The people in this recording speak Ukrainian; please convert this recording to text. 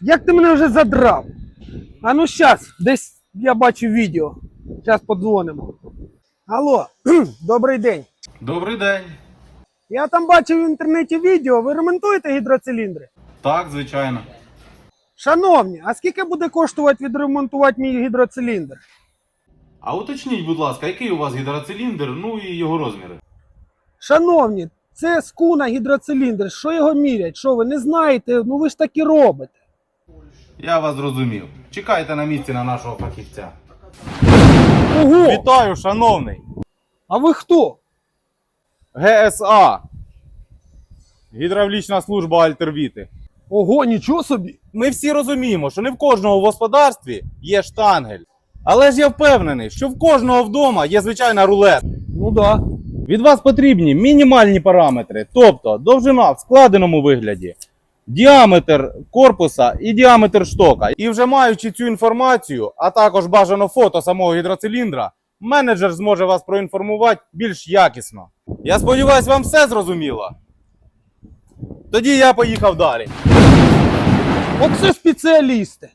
Як ти мене вже задрав? А ну щас, десь я бачив відео. Зараз подзвонимо. Алло, добрий день. Добрий день. Я там бачив в інтернеті відео, ви ремонтуєте гідроциліндри? Так, звичайно. Шановні, а скільки буде коштувати відремонтувати мій гідроциліндр? А уточніть, будь ласка, який у вас гідроциліндр, ну і його розміри. Шановні, це скуна гідроциліндр. Що його мірять? Що ви не знаєте? Ну ви ж так і робите. Я вас зрозумів. Чекайте на місці на нашого фахівця. Ого! Вітаю, шановний! А ви хто? ГСА. Гідравлічна служба Альтервіти. Ого, нічого собі. Ми всі розуміємо, що не в кожного в господарстві є штангель. Але ж я впевнений, що в кожного вдома є звичайна рулетка. Ну да. Від вас потрібні мінімальні параметри, тобто довжина в складеному вигляді, діаметр корпуса і діаметр штока. І вже маючи цю інформацію, а також бажано фото самого гідроциліндра, менеджер зможе вас проінформувати більш якісно. Я сподіваюся, вам все зрозуміло. Тоді я поїхав далі. Оце спеціалісти.